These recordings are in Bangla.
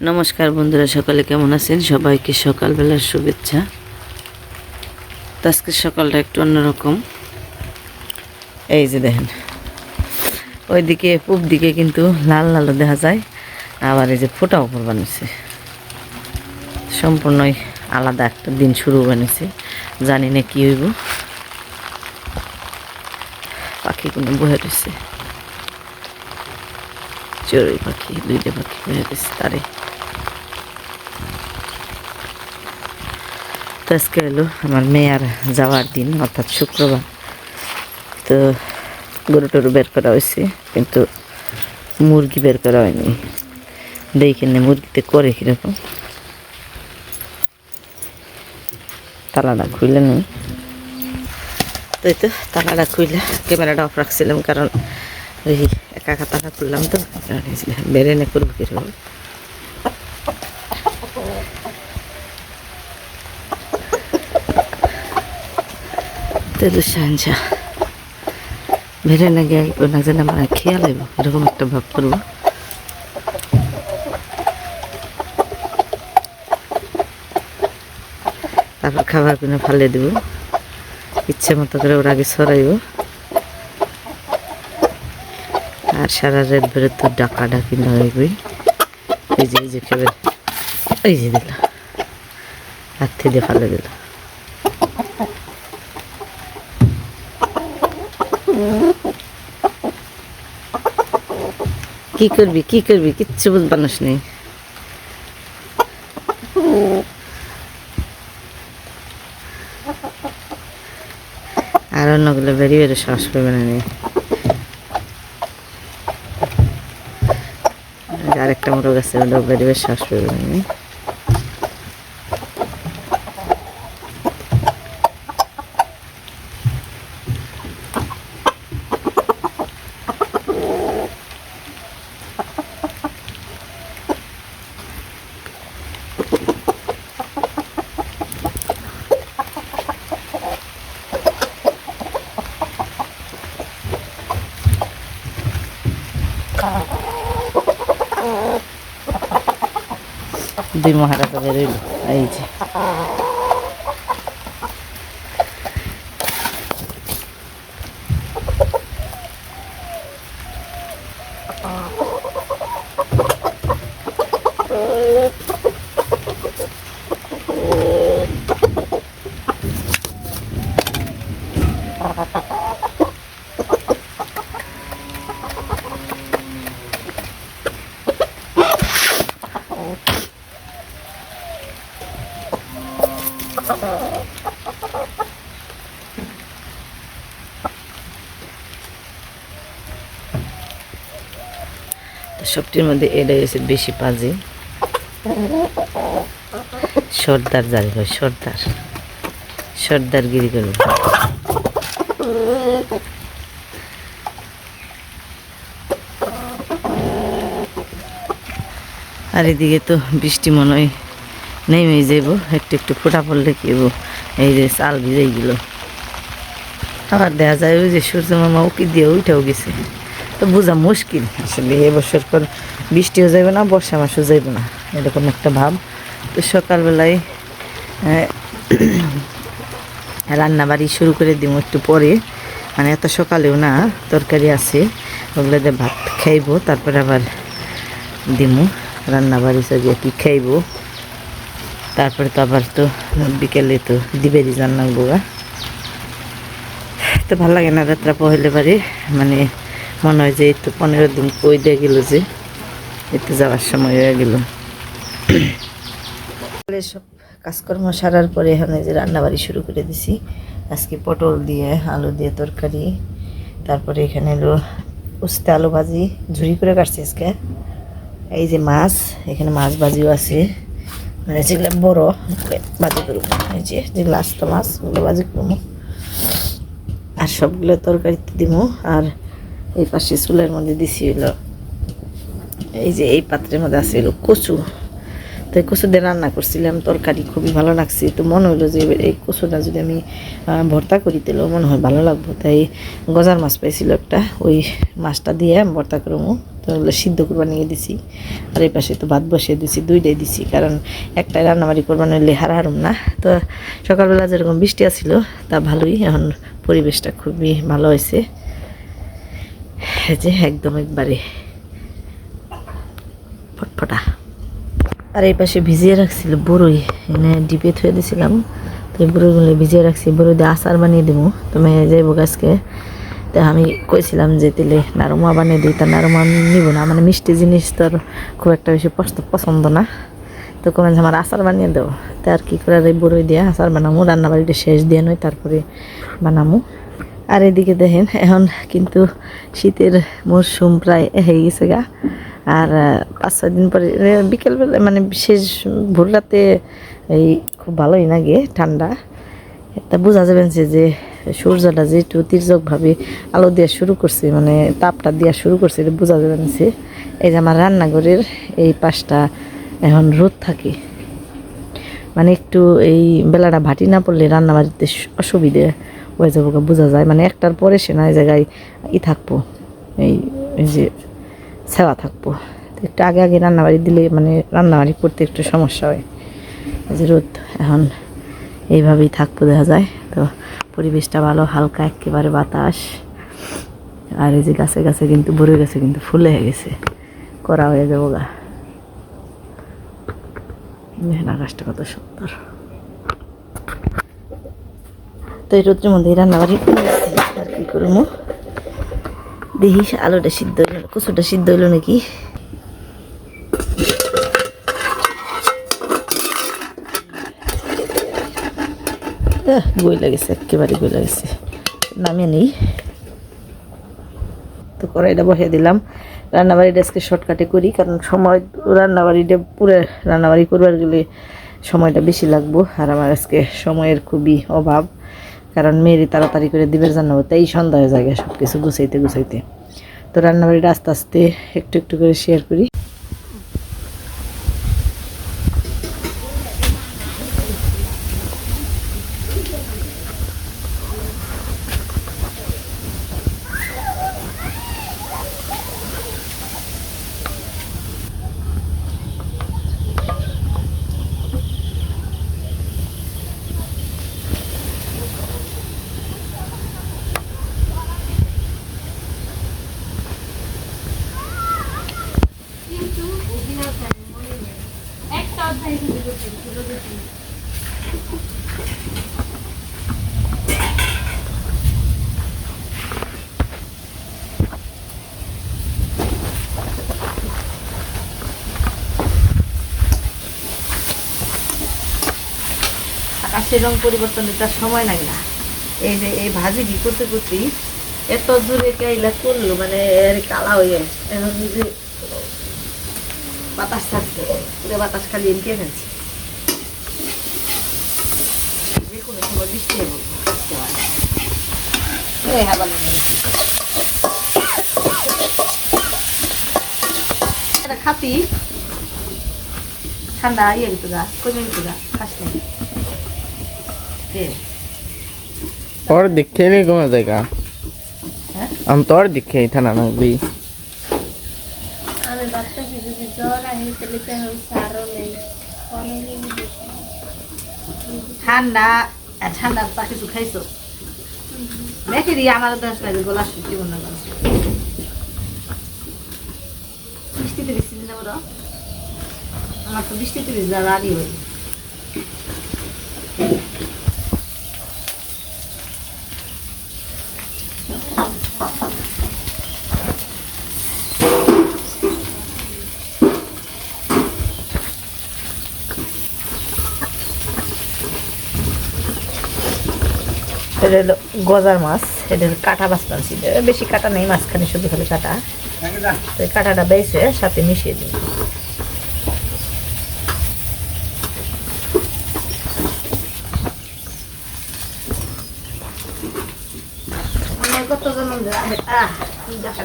নমস্কার বন্ধুরা, সকালে কেমন আছেন? সবাইকে সকালবেলার শুভেচ্ছা। তো আজকে সকালটা একটু অন্যরকম। এই যে দেখেন, ওইদিকে, পূব দিকে কিন্তু লাল লালও দেখা যায়, আবার এই যে ফোটাও বানিয়েছে। সম্পূর্ণই আলাদা একটা দিন শুরু বানিয়েছে, জানি না কী হইব। পাখি কোনো বহে রয়েছে। চড়ুই পাখি দুইটা পাখি বহে রয়েছে তারে। তো আজকে হলো আমার মেয়ার যাওয়ার দিন, অর্থাৎ শুক্রবার। তো গরু টরু বের করা হয়েছে, কিন্তু মুরগি বের করা হয়নি। দেখে নে মুরগিতে করে কীরকম। তালাটা খুলে নেই তো এই তো তালাটা খুলে ক্যামেরাটা অফ রাখছিলাম, কারণ ওই একা একা তালা খুললাম তো। বেড়ে নে করব কীরকম তেল সাঞ্জা বেড়ে না গিয়ে না যেন আমার খেয়াল আইব এরকম একটা ভাব করব তারপর খাবার কিনে ফালে দিব ইচ্ছে মতো করে ওর আগে সরাইব আর সারা রাত বেরো তো ডাকা ডাকি নয় এই যে এই যে খাবার এই যে দিল হাত থেকে ফালে দিল কি করবি কি করবি? কিচ্ছু বুঝ মানুষ নেই। আর অন্যগুলো বেরিয়ে বেরিয়ে শ্বাস করবে না নেই আরেকটা মোরগ আছে ওটা বেরিয়ে শ্বাস করবে না নেই দুই মহারাজা বেরোইল এই যে সবটির মধ্যে এটা হয়েছে বেশি পাজি। সর্দার জারি হয় সর্দার। সর্দার গিরি করবে আর এদিকে তো বৃষ্টি মনে হয় নেমে যাইব, একটু একটু ফোটা পড়লে কি এই যে চাল ভিজাই গেল। আবার দেখা যায় ওই যে সূর্য মামা উকি দিয়ে উঠেও গেছে। তো বোঝা মুশকিল। আসলে এবছর পর বৃষ্টিও যাবে না বর্ষা মাসও যাইবে না এরকম একটা ভাব। তো সকালবেলায় আহ, রান্না বাড়ি শুরু করে দিব একটু পরে। মানে এত সকালেও না তরকারি আছে ওগুলো দিয়ে ভাত খাইবো তারপরে আবার দিমু রান্না বাড়ি সাজিয়ে কি খাইবো। তারপরে তো আবার তো বিকেলে তো দিবেরি রান্না গোয়া তো ভালো লাগে না রাত্রা পহলে পারে মানে মনে হয় যে এই তো পনেরো দিন কই দিয়ে গেল যে এতে যাওয়ার সময় হয়ে গেল। সব কাজকর্ম সারার পরে এখানে যে রান্নাবাড়ি শুরু করে দিছি। আজকে পটল দিয়ে, আলু দিয়ে তরকারি, তারপরে এখানে এলো উস্তে আলু ভাজি, ঝুড়ি করে কাটছি আজকে। এই যে মাছ, এখানে মাছ ভাজিও আছে। মানে যেগুলো বড় ভাজি করব। এই যে যেগুলো আস্ত মাছ, ওগুলো ভাজি করব। আর সবগুলো তরকারিতে দিব আর এই পাশে চুলের মধ্যে দিছি হলো এই যে এই পাত্রের মধ্যে আছে হলো কচু। তো এই কচু দিয়ে রান্না করছিলাম, তরকারি খুবই ভালো লাগছে। তো মনে হলো যে এই কচুটা যদি আমি ভর্তা করি তাহলেও মনে হয় ভালো লাগবো। তাই গজার মাছ পাইছিল একটা, ওই মাছটা দিয়ে ভর্তা করব। তো ওগুলো সিদ্ধ নিয়ে দিছি। আর এই পাশে তো ভাত বসিয়ে দিছি, দুইটাই দিছি। কারণ একটাই রান্নাবাড়ি করবা নিলে হার হারুম না। তো সকালবেলা যেরকম বৃষ্টি আসছিল তা ভালোই। এখন পরিবেশটা খুবই ভালো হয়েছে। যে একদম একবারে ফটফটা আর এই পাশে ভিজিয়ে রাখছিল বড়ই এনে ডিপে থুয়ে দিয়েছিলাম তো বড়ইগুলো ভিজিয়ে রাখছি বড়ই দিয়ে আচার বানিয়ে দেবো তুমি যাইব গাছকে। তো আমি কইছিলাম যে তেলে নারমা বানিয়ে দিই, তা নারমা নিব না মানে মিষ্টি জিনিস তো আর খুব একটা বেশি পছন্দ না। তো কমেন আমার আচার বানিয়ে দাও। তো আর কি করে বড়ই দিয়ে আচার বানামো রান্না বাড়িটা শেষ দিয়ে নয়, তারপরে বানামো। আর এদিকে দেখেন, এখন কিন্তু শীতের মরশুম প্রায় হয়ে গেছে গা। আর পাঁচ ছয় দিন পরে বিকেলবেলা মানে শেষ ভোর রাতে এই খুব ভালোই লাগে ঠান্ডা। তা বোঝা যাবেন যে সূর্যটা যেটু তির্যকভাবে আলো দেওয়া শুরু করছে মানে তাপটা দেওয়া শুরু করছে, এটা বোঝা যাবেন যে, এই যে আমার রান্নাঘরের এই পাশটা এখন রোদ থাকে। মানে একটু এই বেলাটা ভাটি না পড়লে রান্না বাড়িতে অসুবিধে। হয়ে যাব বোঝা যায় মানে একটার পরে সে না এই জায়গায় ই থাকব, এই যে সেবা থাকব। একটু আগে আগে রান্নাবাড়ি দিলে মানে রান্নাবাড়ি করতে একটু সমস্যা হয়। যে রোদ, এখন এইভাবেই থাকব দেখা যায়। তো পরিবেশটা ভালো, হালকা, একেবারে বাতাস। আর এই যে গাছে গাছে কিন্তু, ভরে গেছে কিন্তু ফুলে হয়ে গেছে। করা হয়ে যাব গা। দেখেন আকাশটা কত সুন্দর। তো এই রোদ্রের মধ্যে রান্নাবাড়ি করে আসছি, আর কি করব? দেখিস আলুটা সিদ্ধ হইল কচুটা সিদ্ধ হইল নাকি? বই লাগেছে একেবারে বই লাগেছে। নামিয়ে নেই। তো কড়াইটা বসিয়ে দিলাম। রান্নাবাড়িটা আজকে শর্টকাটে করি কারণ সময় রান্নাবাড়িটা পুরো রান্নাবাড়ি করবার গেলে সময়টা বেশি লাগবো। আর আমার আজকে সময়ের খুবই অভাব। কারণ মেয়েরই তাড়াতাড়ি করে দিবের জন্য তাই সন্ধ্যা হয়ে যায় সব কিছু গুছাইতে গুছাইতে। তো রান্নাবাড়িটা আস্তে আস্তে একটু একটু করে শেয়ার করি। আকাশের রং পরিবর্তন তার সময় লাগে না। এই যে এই ভাজি বি করতে করতেই এত জোরে কাইলা করল মানে এর কালা হয়ে এখন যে বাতাস থাকছে, পুরো বাতাস খালি এমকে ফেলছে যে কোনো সময় বৃষ্টি হবে একেবারে। এই হাওয়া লাগে না। এটা খাতি ঠান্ডা ইয়ে গেতো গা কমে গেতো গা খাস নাই কে? और दिखे नहीं कौन देगा হ্যাঁ हम तो और दिखे ही था ना भी আমি ভাবতেছি যদি জ্বর আহে তাহলে তো এখন সারও নেই অনেকই ঠান্ডা আহ, ঠান্ডা তা কিছু খাইছো? দেখে দিয়ে আমার দশ লাগে গলা শুকি মনে করো বৃষ্টিতে বৃষ্টি দিলে বলো? আমার তো বৃষ্টিতে ভিজা রাড়ি হই এটা হলো গজার মাছ, এটা হলো কাটা মাছ মাছ বেশি কাটা নেই, মাঝখানে শুধু খালি কাটা। তো এই কাটাটা বেছে সাথে মিশিয়ে দিই। কত জন আহ, দেখা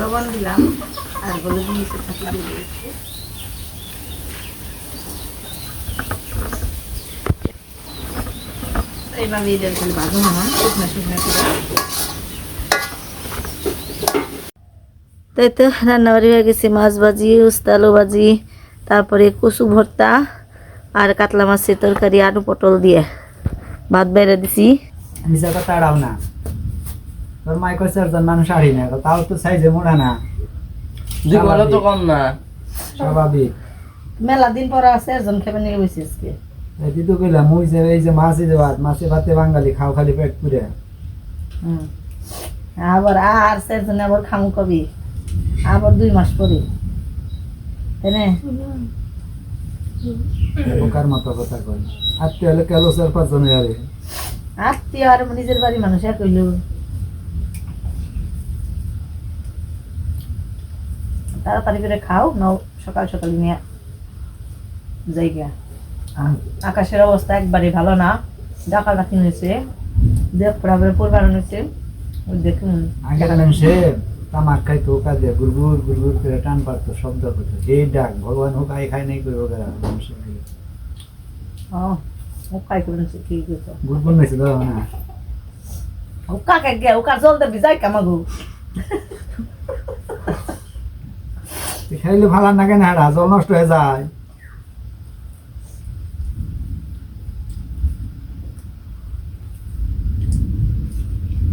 লবণ দিলাম আর হলুদ মিশে থাকি দিয়ে দিয়েছি এইভাবে এটা খালি ভাজো না শুকনা শুকনা করে। তাই তো রান্নাবাড়ি হয়ে গেছে মাছ ভাজি উস্তালো ভাজি তারপরে কচু ভর্তা আর কাতলা মাছের তরকারি আলু পটল দিয়ে। ভাত বেড়ে দিছি। মিশা কথা আড়াও না। তোর মাই কয় চারজন মানুষ আড়ি না তাও তো সাইজে মোড়া না। দুই বলো তো কম না। স্বাভাবিক। মেলা দিন পর আছে একজন খেবে নিয়ে বসে আজকে। এই দিদি কইলাম ওই যে এই যে মাছ এই যে ভাত মাছে ভাতে বাঙালি খাও খালি পেট পুরে হুম। আবার আর সেজন আবার খামু কবি। আবার দুই মাস পরে তাই না বোকার মতো কথা কয়। আত্মীয় হলে কেলো চার পাঁচজন যাবে আত্মীয় আর নিজের বাড়ি মানুষ এক হইল। তাড়াতাড়ি করে খাও নাও সকাল সকাল নিয়ে জায়গা আকাশের অবস্থা একবারে ভালো না। ডাকা ডাকি হয়েছে দেখ পড়াবে পরিবার হয়েছে। দেখুন আগের মানুষে তামাক খাইতো কাজে গুড়গুড় গুড়গুড় করে টান পারতো শব্দ করতো। এই ডাক ভগবান হোক আই খাই নাই করব ও খাই করেছে কি করতো গুড়গুড় নাইছে না? ও কাকে গে কার জল দেবি যাই কামাগু খাইলে ভালো না কেন হারা জল নষ্ট হয়ে যায়।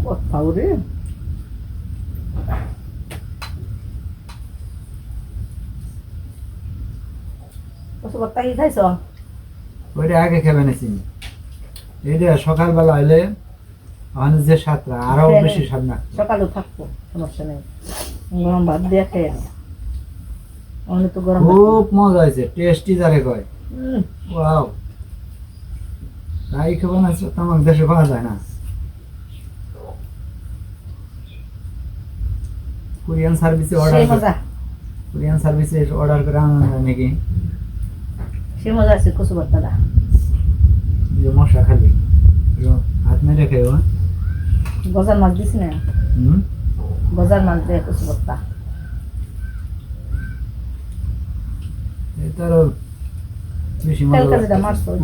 কোথাও রে কত কি খাইছ? ওইটা আগে খেবে না চিনি এইটা সকালবেলা হইলে ওখানে যে সাতটা আরও বেশি স্বাদ না। সকালেও থাকব সমস্যা নেই। গরম ভাত দিয়ে খেয়ে তো গরম খুব মজা হয়েছে টেস্টি যারে কয়। ওয়াও। তাই খেবো না তো আমার দেশে পাওয়া যায় না। কোরিয়ান সার্ভিসে অর্ডার মজা। কোরিয়ান সার্ভিসে অর্ডার করে আনা যায় নাকি? সেই মজা আছে কচু ভর্তাটা যে মশলা খালি। হাত মেরে খেয়ে গজার মাছ দিছি না। হুম? গজার মাছ দিয়ে কচু ভর্তা। এই তো বেশি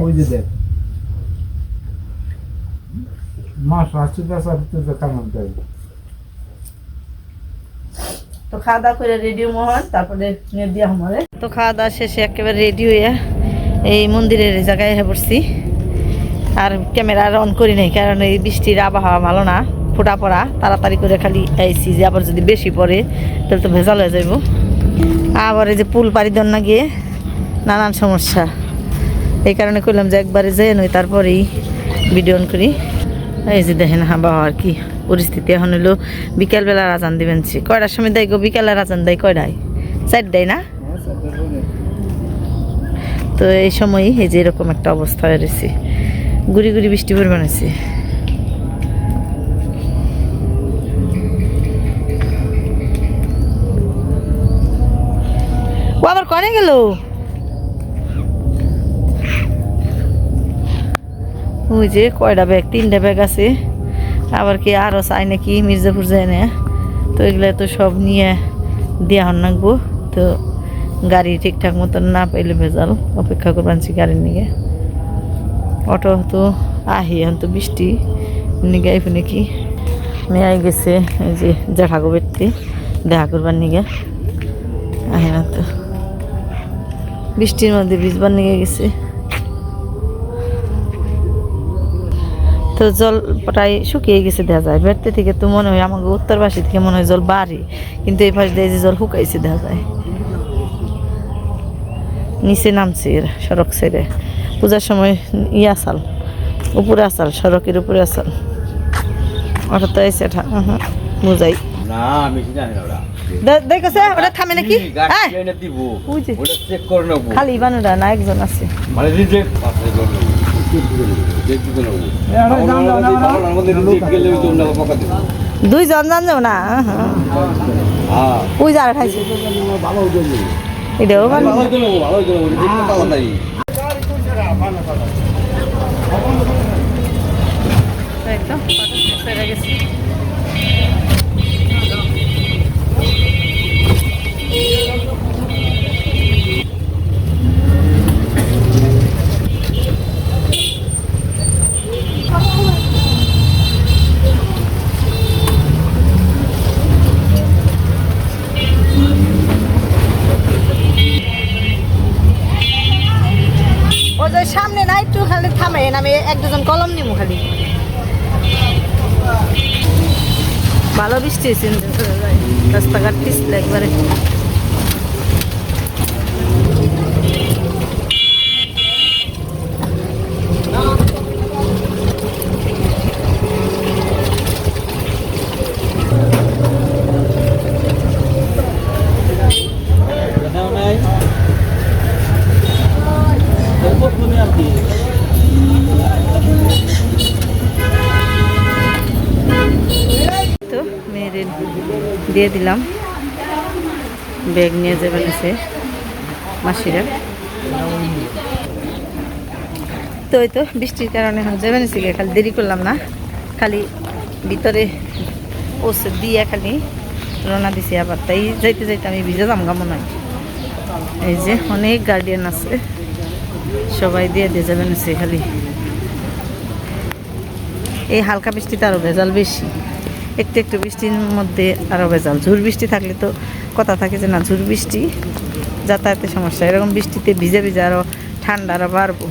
ওই যে। দেখ। মশলা চুপা সব তো কেমন তাই তো খাওয়া দাওয়া করে রেডি মোহন তারপরে নিয়ে দিয়া আমারে তো খাওয়া দাওয়া শেষে একেবারে রেডি হইয়া এই মন্দিরের জায়গায় এসে পড়ছি। আর ক্যামেরা অন করি নাই কারণ এই বৃষ্টির আবহাওয়া ভালো না ফোটা পড়া তাড়াতাড়ি করে খালি আইসি যে আবার যদি বেশি পড়ে তাহলে তো ভেজাল হয়ে যাইব। আবার এই যে পুল পাড়ি দেন না গিয়ে নানান সমস্যা। এই কারণে কইলাম যে একবারে যেয়ে নই, তারপরেই ভিডিও অন করি। এই যে দেখেন আর কি পরিস্থিতি। এখন হলো বিকালবেলার আজান দিবেন কয়টার সময় দেয় গো? বিকালের রাজান দেয় কয়টায়? চার দেয় না? তো এই সময়ই এই যে এরকম একটা অবস্থা হয়ে রয়েছে। গুড়ি গুড়ি বৃষ্টি পরিমাণ হয়েছে ও আবার কনে গেল? ওই যে কয়টা ব্যাগ? তিনটা ব্যাগ আছে। আবার কি আরও চাই নাকি? মির্জাপুর যায় না। তো এগুলো তো সব নিয়ে দেওয়া হন নাকবো তো গাড়ি ঠিকঠাক মতন না পাইলে ভেজাল। অপেক্ষা করবানছি গাড়ির নিয়ে অটো তো আহি, এখন তো বৃষ্টি। নিগে আইফ নাকি? মেয়ে গেছে, এই যে জ্যাঠাগো বেটতে দেখা করবার নিগে আহে না তো। বৃষ্টির মধ্যে ভিজবার নিগে গেছে। তো জল প্রায় শুকিয়ে গেছে দেখা যায়। বেড়তে থেকে তো মনে হয় আমাকে উত্তরবাসী থেকে মনে হয় জল বাড়ে কিন্তু এই পাশ দিয়ে যে জল শুকাইছে দেখা যায়। নিচে নামছে এরা সড়ক ছেড়ে পূজার সময় ইয়ে আসাল উপরে আসাল সড়কের উপরে আসাল। ওটা তো এসে বুঝাই। দেখছে? ওটা থামে নাকি? হ্যাঁ। খালি বানুরা না একজন আছে। দুইজন জান যাও না? হ্যাঁ। ওই যারা খাইছে। ভালো। হতো এটাও ভালো হতো না ভালো বৃষ্টি হয়েছে দিলাম। ব্যাগ নিয়ে যাবেন এসে মাসিরা। তো ওই তো বৃষ্টির কারণে যাবেন গিয়ে খালি দেরি করলাম না। খালি ভিতরে ওষুধ দিয়ে খালি রওনা দিছি আবার। তাই যাইতে যাইতে আমি ভিজে দাম গামো নয় এই যে অনেক গার্ডিয়ান আছে। সবাই দিয়ে দিয়ে যাবেন খালি। এই হালকা বৃষ্টিতে আরও ভেজাল বেশি। একটু একটু বৃষ্টির মধ্যে আরও ভেজাল। ঝুর বৃষ্টি থাকলে তো কথা থাকে যে, না ঝুর বৃষ্টি, যাতায়াতের সমস্যা। এরকম বৃষ্টিতে ভিজে ভিজে আরও ঠান্ডা আরও বাড়বো।